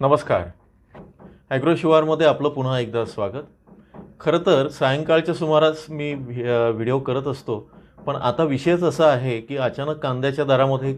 नमस्कार. ॲग्रो शिवारमध्ये आपलं पुन्हा एकदा स्वागत. खरं तर सायंकाळच्या सुमारास मी व्हि- व्हिडिओ करत असतो पण आता विषयच असा आहे की अचानक कांद्याच्या दरामध्ये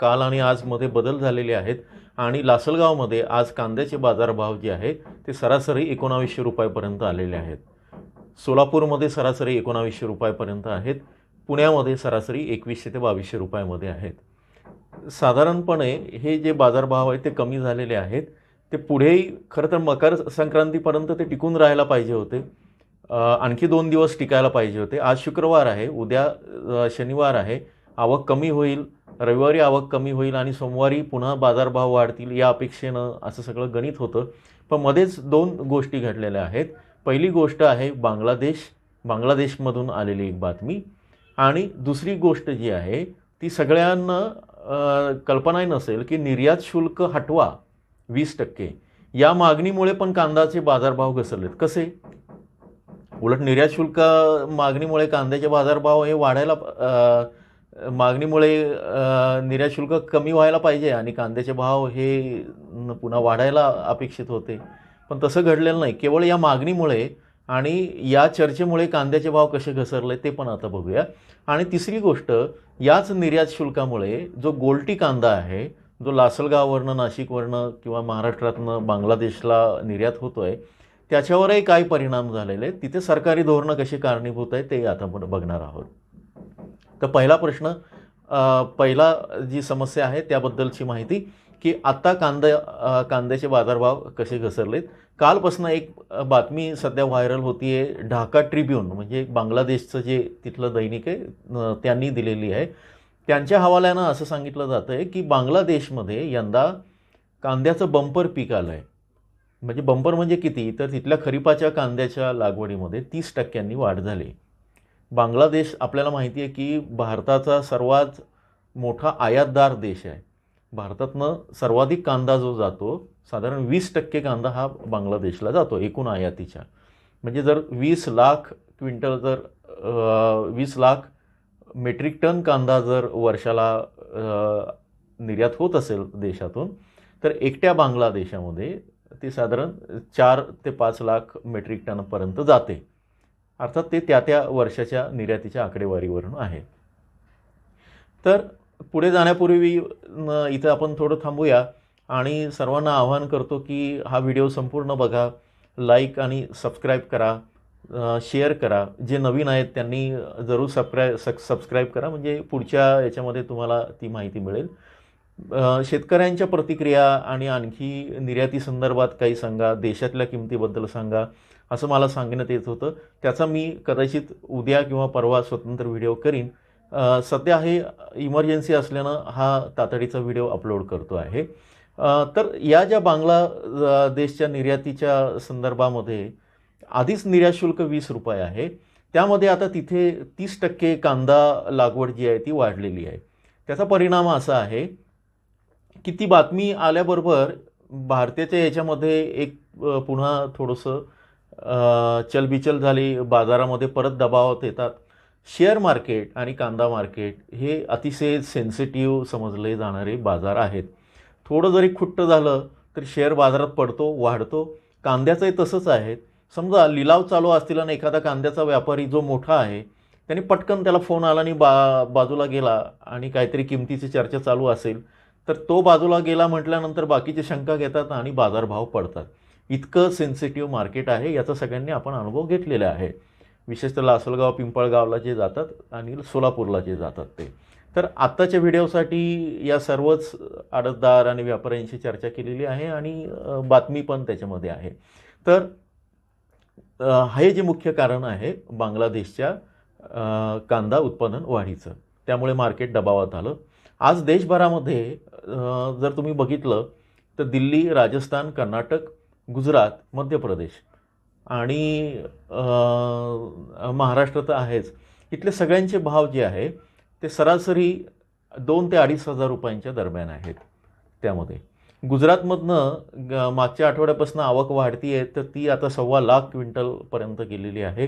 काल आणि आजमध्ये बदल झालेले आहेत आणि लासलगावमध्ये आज कांद्याचे बाजारभाव जे आहेत ते सरासरी एकोणावीसशे रुपयापर्यंत आलेले आहेत. सोलापूरमध्ये सरासरी एकोणावीसशे रुपयापर्यंत आहेत. पुण्यामध्ये सरासरी एकवीसशे ते बावीसशे रुपयामध्ये आहेत. साधारणपणे हे जे बाजारभाव आहेत ते कमी झालेले आहेत. ते पुढेही खरं तर मकर संक्रांतीपर्यंत ते टिकून राहायला पाहिजे होते. आणखी दोन दिवस टिकायला पाहिजे होते. आज शुक्रवार आहे उद्या शनिवार आहे. आवक कमी होईल रविवारी आवक कमी होईल आणि सोमवारी पुन्हा बाजारभाव वाढतील या अपेक्षेनं असं सगळं गणित होतं. पण मध्येच दोन गोष्टी घडलेल्या आहेत. पहिली गोष्ट आहे बांगलादेश बांगलादेशमधून आलेली एक बातमी. आणि दुसरी गोष्ट जी आहे ती सगळ्यांना कल्पनाही नसेल की निर्यात शुल्क हटवा वीस टक्के. या मागणीमुळे पण कांद्याचे बाजारभाव घसरलेत. कसे? उलट निर्यात शुल्क मागणीमुळे कांद्याचे बाजारभाव हे वाढायला मागणीमुळे निर्यात शुल्क कमी व्हायला पाहिजे आणि कांद्याचे भाव हे पुन्हा वाढायला अपेक्षित होते. पण तसं घडलेलं नाही. केवळ या मागणीमुळे आणि या चर्चेमुळे कांद्याचे भाव कसे घसरले ते पण आता बघूया. आणि तिसरी गोष्ट याच निर्यात शुल्कामुळे जो गोल्टी कांदा आहे जो लासलगाववरनं नाशिकवरनं किंवा महाराष्ट्रातनं बांगलादेशला निर्यात होतो आहे त्याच्यावरही काय परिणाम झालेले आहेत? तिथे सरकारी धोरणं कशी कारणीभूत आहे ते आता आपण बघणार आहोत. तर पहिला प्रश्न पहिला जी समस्या आहे त्याबद्दलची माहिती की आत्ता कांदा कांद्याचे बाजारभाव कसे घसरलेत कालपासून एक बातमी सध्या व्हायरल होती आहे ढाका ट्रिब्यून म्हणजे बांगलादेशचं जे तिथलं दैनिक आहे त्यांनी दिलेली आहे. त्यांच्या हवाल्यानं असं सांगितलं जातं आहे की बांगलादेशमध्ये यंदा कांद्याचं बंपर पीक आलं आहे म्हणजे बंपर म्हणजे किती? तर तिथल्या खरीपाच्या कांद्याच्या लागवडीमध्ये तीस टक्क्यांनी वाढ झाली. बांगलादेश आपल्याला माहिती आहे की भारताचा सर्वात मोठा आयातदार देश आहे. भारतातनं सर्वाधिक कांदा जो जातो साधारण वीस टक्के कांदा हा बांगलादेशला जातो एकूण आयातीच्या. म्हणजे जर वीस लाख क्विंटल जर वीस लाख मेट्रिक टन कांदा जर वर्षाला निर्यात होत असेल देशातून तर एकट्या बांगलादेशामध्ये ती साधारण चार ते पाच लाख मेट्रिक टनपर्यंत जाते. अर्थात ते त्या त्या वर्षाच्या निर्यातीच्या आकडेवारीवरून आहे. तर पुढे जाण्यापूर्वी इथं आपण थोडं थांबूया. आणि सर्वांना आवाहन करतो की हा व्हिडिओ संपूर्ण बघा लाईक आणि सबस्क्राईब करा शेअर करा. जे नवीन आहेत त्यांनी जरूर सबस्क्राय सक सबस्क्राईब करा. म्हणजे पुढच्या याच्यामध्ये तुम्हाला ती माहिती मिळेल. शेतकऱ्यांच्या प्रतिक्रिया आणि आणखी निर्याती संदर्भात काही सांगा देशातल्या किमतीबद्दल सांगा असं मला सांगण्यात येत होतं. त्याचा मी कदाचित उद्या किंवा परवा स्वतंत्र व्हिडिओ करीन. सध्या हे इमर्जन्सी असल्यानं हा तातडीचा व्हिडिओ अपलोड करतो आहे. तर या ज्या बांगला देशच्या निर्यातीच्या संदर्भामध्ये आधीच निर्यात शुल्क वीस रुपये आहे त्यामध्ये आता तिथे तीस टक्के कांदा लागवड जी आहे ती वाढलेली आहे. त्याचा परिणाम असा आहे की ती बातमी आल्याबरोबर भारताच्या याच्यामध्ये एक पुन्हा थोडंसं चलबिचल झाली बाजारामध्ये परत दबावात येतात. शेअर मार्केट आणि कांदा मार्केट हे अतिशय सेन्सिटिव्ह समजले जाणारे बाजार आहेत. थोडं जरी खुट्ट झालं तरी शेअर बाजारात पडतो वाढतो. कांद्याचंही तसंच आहे. समजा लिलाव चालू असतील आणि एखादा कांद्याचा व्यापारी जो मोठा आहे त्यांनी पटकन त्याला फोन आला आणि बा बाजूला गेला आणि काहीतरी किमतीची चर्चा चालू असेल तर तो बाजूला गेला म्हटल्यानंतर बाकीचे शंका घेतात आणि बाजारभाव पडतात. इतकं सेन्सिटिव्ह मार्केट आहे याचा सगळ्यांनी आपण अनुभव घेतलेला आहे. विशेषतः लासलगाव पिंपळगावला जे जातात आणि सोलापूरला जे जातात ते. तर आत्ताच्या व्हिडिओसाठी या सर्वच आडतदार आणि व्यापाऱ्यांशी चर्चा केलेली आहे आणि बातमी पण त्याच्यामध्ये आहे. तर हे जे मुख्य कारण आहे बांगलादेशच्या कांदा उत्पादन वाढीचं त्यामुळे मार्केट दबावात आलं. आज देशभरामध्ये जर तुम्ही बघितलं तर दिल्ली राजस्थान कर्नाटक गुजरात मध्य प्रदेश आणि महाराष्ट्र तर आहेच. इथले सगळ्यांचे भाव जे आहे ते सरासरी दोन ते अडीच हजार रुपयांच्या दरम्यान आहेत त्यामध्ये. गुजरातमधनं ग मागच्या आठवड्यापासून आवक वाढती आहे तर ती आता सव्वा लाख क्विंटलपर्यंत गेलेली आहे.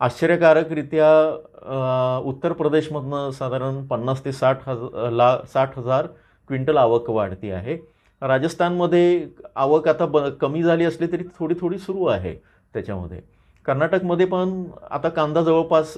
आश्चर्यकारकरित्या उत्तर प्रदेशमधनं साधारण पन्नास ते साठ हज ला साठ हजार क्विंटल आवक वाढती आहे. राजस्थानमध्ये आवक आता ब कमी झाली असली तरी थोडी थोडी सुरू आहे त्याच्यामध्ये. कर्नाटकमध्ये पण आता कांदा जवळपास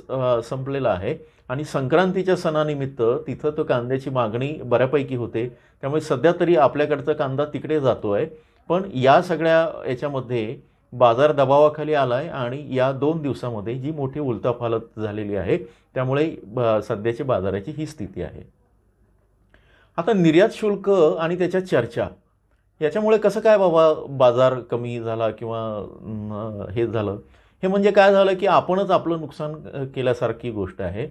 संपलेला आहे. आणि संक्रांतीच्या सणानिमित्त तिथं तो कांद्याची मागणी बऱ्यापैकी होते. त्यामुळे सध्या तरी आपल्याकडचा कांदा तिकडे जातो आहे पण या सगळ्या याच्यामध्ये बाजार दबावाखाली आला आहे आणि या दोन दिवसामध्ये जी मोठी उलताफालत झालेली आहे त्यामुळे ब- सध्याची बाजाराची ही स्थिती आहे. आता निर्यात शुल्क आणि त्याच्या चर्चा याच्यामुळे कसं काय बाबा बाजार कमी झाला किंवा हे झालं? हे म्हणजे काय झालं की आपणच आपलं नुकसान केल्यासारखी गोष्ट आहे.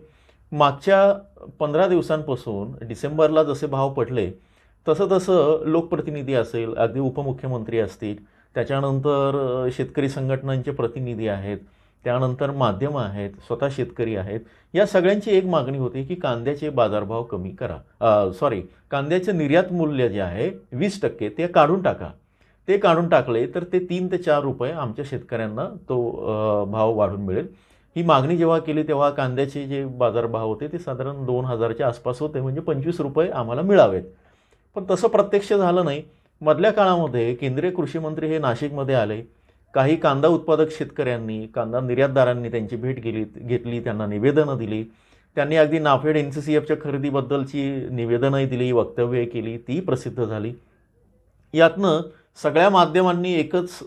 मागच्या पंधरा दिवसांपासून डिसेंबरला जसे भाव पडले तसं तसं लोकप्रतिनिधी असेल अगदी उपमुख्यमंत्री असतील त्याच्यानंतर शेतकरी संघटनांचे प्रतिनिधी आहेत त्यानंतर माध्यमं आहेत स्वतः शेतकरी आहेत या सगळ्यांची एक मागणी होती की कांद्याचे बाजारभाव कमी करा. सॉरी कांद्याचं निर्यात मूल्य जे आहे वीस टक्के ते काढून टाका. ते काढून टाकले तर ते तीन ते चार रुपये आमच्या शेतकऱ्यांना तो भाव वाढून मिळेल. ही मागणी जेव्हा केली तेव्हा कांद्याचे जे बाजारभाव होते ते साधारण दोन हजारच्या आसपास होते म्हणजे पंचवीस रुपये आम्हाला मिळावेत. पण तसं प्रत्यक्ष झालं नाही. मधल्या काळामध्ये केंद्रीय कृषी मंत्री हे नाशिकमध्ये आले. काही कांदा उत्पादक शेतकऱ्यांनी कांदा निर्यातदारांनी त्यांची भेट गेली घेतली त्यांना निवेदनं दिली. त्यांनी अगदी नाफेड एन सी सी एफच्या खरेदीबद्दलची निवेदनंही दिली वक्तव्य केली ती प्रसिद्ध झाली. यातनं सगळ्या माध्यमांनी एकच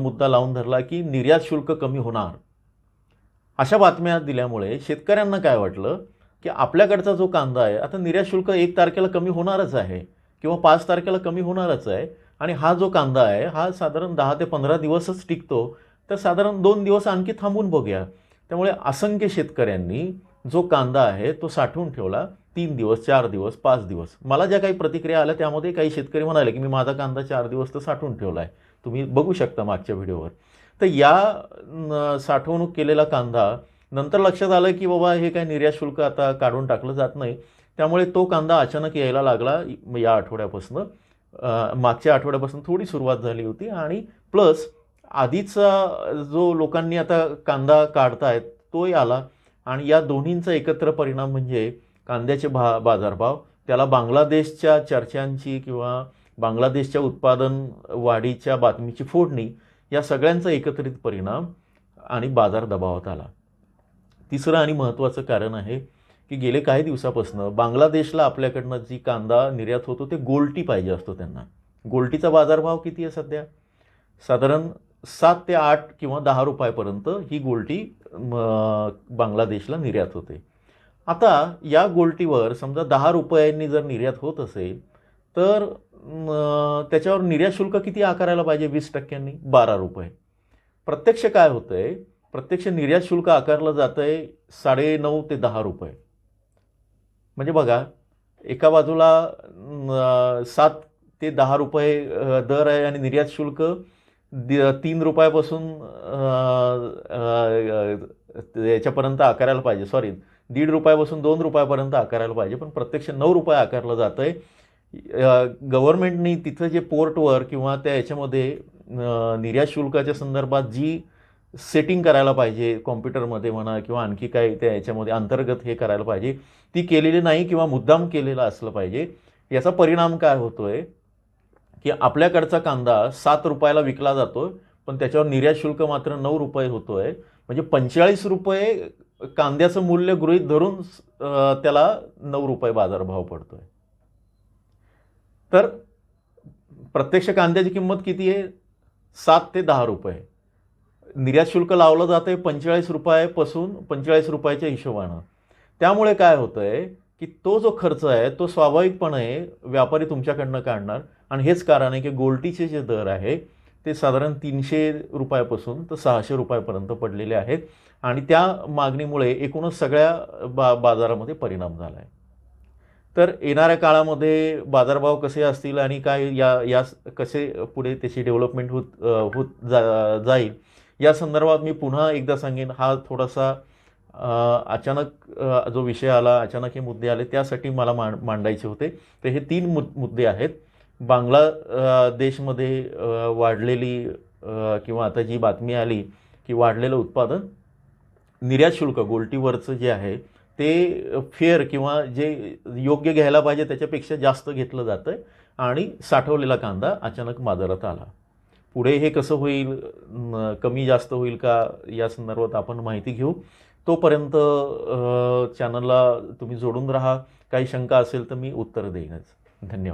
मुद्दा लावून धरला की निर्यात शुल्क कमी होणार. अशा बातम्या दिल्यामुळे शेतकऱ्यांना काय वाटलं? की आपल्याकडचा जो कांदा आहे आता निर्यात शुल्क एक तारखेला कमी होणारच आहे किंवा पाच तारखेला कमी होणारच आहे आणि हा जो कांदा आहे हा साधारण दहा ते पंधरा दिवसच टिकतो. तर साधारण दोन दिवस आणखी थांबून बघूया. त्यामुळे असंख्य शेतकऱ्यांनी जो कांदा आहे तो साठवून ठेवला. तीन दिवस चार दिवस पाच दिवस. मला ज्या काही प्रतिक्रिया आल्या त्यामध्ये काही शेतकरी म्हणाले की मी माझा कांदा चार दिवस तर साठवून ठेवला आहे तुम्ही बघू शकता मागच्या व्हिडिओवर. तर या साठवणूक केलेला कांदा नंतर लक्षात आलं की बाबा हे काय निर्यात शुल्क आता काढून टाकलं जात नाही. त्यामुळे तो कांदा अचानक यायला लागला या आठवड्यापासून. मागच्या आठवड्यापासून थोडी सुरुवात झाली होती आणि प्लस आधीचा जो लोकांनी आता कांदा काढतायत तोही आला आणि या दोन्हींचा एकत्र परिणाम म्हणजे कांद्याचे भा बाजारभाव त्याला बांगलादेशच्या चर्चांची किंवा बांगलादेशच्या उत्पादन वाढीच्या बातमीची फोडणी या सगळ्यांचा एकत्रित परिणाम आणि बाजार दबावात आला. तिसरं आणि महत्त्वाचं कारण आहे की गेले काही दिवसापासून बांगलादेशला आपल्याकडनं जी कांदा निर्यात होतो ते गोल्टी पाहिजे असतो त्यांना. गोल्टीचा बाजारभाव किती आहे सध्या? साधारण सात ते आठ किंवा दहा रुपयापर्यंत ही गोल्टी बांगलादेशला निर्यात होते. आता या गोल्टीवर समजा दहा रुपयांनी जर निर्यात होत असेल तर त्याच्यावर निर्यात शुल्क किती आकारायला पाहिजे? वीस टक्क्यांनी? बारा रुपये. प्रत्यक्ष काय होतं आहे प्रत्यक्ष निर्यात शुल्क आकारलं जातं आहे साडेनऊ ते दहा रुपये. म्हणजे बघा एका बाजूला सात ते दहा रुपये दर आहे आणि निर्यात शुल्क तीन रुपयापासून याच्यापर्यंत आकारायला पाहिजे. सॉरी दीड रुपयापासून दोन रुपयापर्यंत आकारायला पाहिजे पण प्रत्यक्ष नऊ रुपये आकारलं जातं आहे गव्हर्नमेंटनी तिथं जे पोर्टवर किंवा त्या याच्यामध्ये निर्यात शुल्काच्या संदर्भात जी सेटिंग करायला पाहिजे कॉम्प्युटरमध्ये म्हणा किंवा आणखी काय त्या याच्यामध्ये अंतर्गत हे करायला पाहिजे ती केलेली नाही किंवा मुद्दाम केलेलं असलं पाहिजे याचा परिणाम काय होतो आहे की आपल्याकडचा कांदा सात रुपयाला विकला जातो पण त्याच्यावर निर्यात शुल्क मात्र नऊ रुपये होतो आहे म्हणजे पंचेचाळीस रुपये कांद्याचं मूल्य गृहीत धरून त्याला नऊ रुपये बाजारभाव पडतोय. तर प्रत्यक्ष कांद्याची किंमत किती आहे? सात ते दहा रुपये. निर्यात शुल्क लावलं जातं आहे पंचेचाळीस रुपयापासून पंचेचाळीस रुपयाच्या हिशोबानं. त्यामुळे काय होतं आहे की तो जो खर्च आहे तो स्वाभाविकपणे व्यापारी तुमच्याकडनं काढणार. आणि हेच कारण आहे की गोल्टीचे जे दर आहे ते साधारण तीनशे रुपयापासून तर सहाशे रुपयापर्यंत पडलेले आहेत. आणि त्या मागणीमुळे एकूणच सगळ्या बा बाजारामध्ये परिणाम झाला आहे तर येणाऱ्या काळामध्ये बाजारभाव कसे असतील आणि काय या या कसे पुढे त्याची डेव्हलपमेंट होत होत जा जाईल या संदर्भात मी पुन्हा एकदा सांगेन हा थोडासा अचानक जो विषय आला अचानक हे मुद्दे आले त्यासाठी मला मांड मांडायचे होते. तर हे तीन मु मुद्दे आहेत. बांगला देशमध्ये वाढलेली किंवा आता जी बातमी आली की वाढलेलं उत्पादन निर्यात शुल्क गोल्टीवरचं जे आहे ते फेअर किंवा जे योग्य घ्यायला पाहिजे त्याच्यापेक्षा जास्त घेतलं जातं आहे आणि साठवलेला कांदा अचानक बाजारात आला. पुढे हे कसं होईल कमी जास्त होईल का या संदर्भात आपण माहिती घेऊ. तोपर्यंत चॅनलला तुम्ही जोडून राहा. काही शंका असेल तर मी उत्तर देईनच. धन्यवाद.